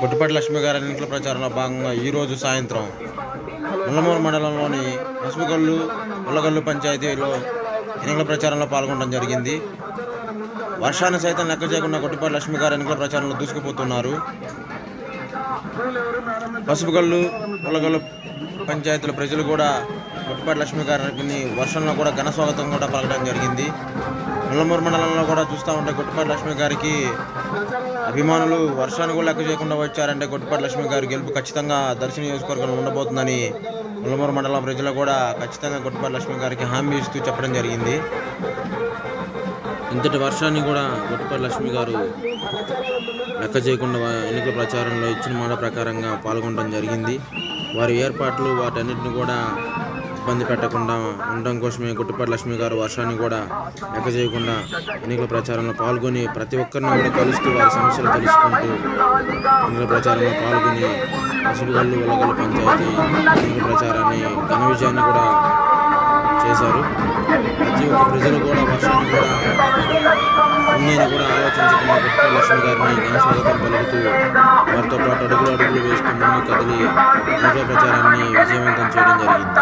గుట్టుపాటి లక్ష్మి గారి ఎన్నికల ప్రచారంలో భాగంగా ఈరోజు సాయంత్రం ముల్లమూరు మండలంలోని పసుపుగల్లు ఉల్లగల్లు పంచాయతీలో ఎన్నికల ప్రచారంలో పాల్గొనడం జరిగింది. వర్షాన్ని సైతం లెక్క చేయకుండా గుట్టుపాటి లక్ష్మి గారు ఎన్నికల ప్రచారంలో దూసుకుపోతున్నారు. పసుపుగల్లు ఉల్లగల్లు పంచాయతీల ప్రజలు కూడా ముట్టిపాటి లక్ష్మి గారిని వర్షంలో కూడా ఘన స్వాగతం కూడా పలకడం జరిగింది. ముల్లమూరు మండలంలో కూడా చూస్తూ ఉంటే గుట్టుపాటి లక్ష్మి గారికి అభిమానులు వర్షాన్ని కూడా లెక్క చేయకుండా వచ్చారంటే గుట్టుపాటి లక్ష్మి గారి గెలుపు ఖచ్చితంగా దర్శన నియోజకవర్గంలో ఉండబోతుందని ముల్లమూరు మండలం ప్రజలు కూడా ఖచ్చితంగా గుట్టుపాటి లక్ష్మి గారికి హామీ ఇస్తూ చెప్పడం జరిగింది. ఇంతటి వర్షాన్ని కూడా గుట్టుపాటి లక్ష్మి గారు లెక్క చేయకుండా ఎన్నికల ప్రచారంలో ఇచ్చిన మాట ప్రకారంగా పాల్గొనడం జరిగింది. వారి ఏర్పాట్లు వాటన్నిటిని కూడా ఇబ్బంది పెట్టకుండా ఉండడం కోసమే గుట్టపల్లి లక్ష్మి గారు వర్షాన్ని కూడా లెక్క చేయకుండా ఎన్నికల ప్రచారంలో పాల్గొని ప్రతి ఒక్కరిని కూడా కలుస్తూ వారి సమస్యలు తెలుసుకుంటూ ఎన్నికల ప్రచారంలో పాల్గొని పసుపుగల్లు ఉలగల్లు పంచాయతీ ఎన్నికల ప్రచారాన్ని ఘన విజయాన్ని కూడా చేశారు. ప్రతి ఒక్క ప్రజలు కూడా వర్షాన్ని కూడా ఉందని కూడా ఆలోచించకుండా గుట్టుపాటి లక్ష్మి గారిని ఘనస్వాగతం పలుకుతూ వారితో పాటు అడుగులు అడుగులు వేస్తూ ముందుకు కదిలి ప్రజా ప్రచారాన్ని విజయవంతం చేయడం జరిగింది.